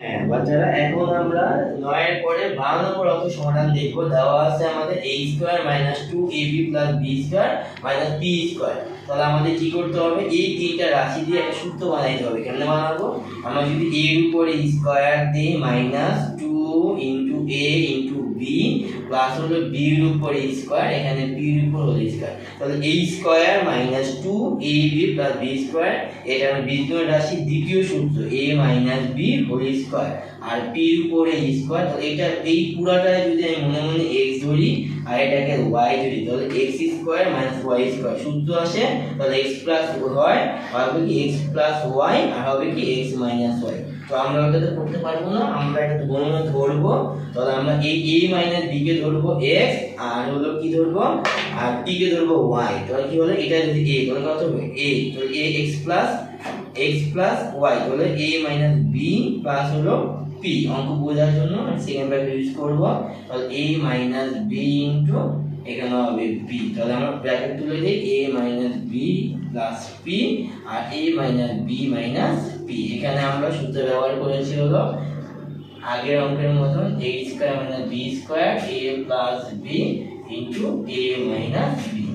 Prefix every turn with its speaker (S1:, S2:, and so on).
S1: হ্যাঁ বাচ্চারা, এখন আমরা নয়ের পরে বারো নম্বর সমাধান দেখব। দেওয়া আছে আমাদের A square minus two A B plus B square minus B square তাহলে আমাদের কি করতে হবে? এই তিনটা রাশি দিয়ে একটা সূত্র বানাইতে হবে। কেমনে বানাবো? আমরা যদি এর উপরে স্কোয়ার দিই minus two into A into B plus হলো বির উপরে স্কোয়ার এখানে বির উপর হলো স্কোয়ার তাহলে এই square minus two A B plus B square এটা আমার বীজগণিত রাশির দ্বিতীয় সূত্র A minus B whole square আর পির উপরে স্কোয়ার তাহলে এটা এই পুরাটা যদি আমি মনে মনে এক্স ধরি, আর এটাকে ওয়াই ধরি, তাহলে X square minus Y square সূত্র আসে, তাহলে এক্স প্লাস হয় হবে কি এক্স প্লাস ওয়াই আর হবে কি এক্স মাইনাস ওয়াই তো আমরা ওটাতে করতে পারব না, আমরা এটা গণনা ধরবো, তাহলে আমরা এই এ মাইনাস বি কে ধরবো এক্স আর হলো কি ধরবো? আর টি কে ধরবো ওয়াই তাহলে কি হলো এটা যদি এ তাহলে কত হবে? এ তো A X plus X plus Y তাহলে এ মাইনাস বি প্লাস হলো পি অঙ্ক বোঝার জন্য সেকেন্ড ব্র্যাকেট ইউজ করব। তাহলে এ মাইনাস বি ইন্টু এখানে হবে বি তাহলে আমরা ব্র্যাকেট তুলে দিই A minus B plus P R A minus B minus P এখানে আমরা সূত্র ব্যবহার করেছি হলো আগের অঙ্কের মতন A square minus B square A plus B into A minus B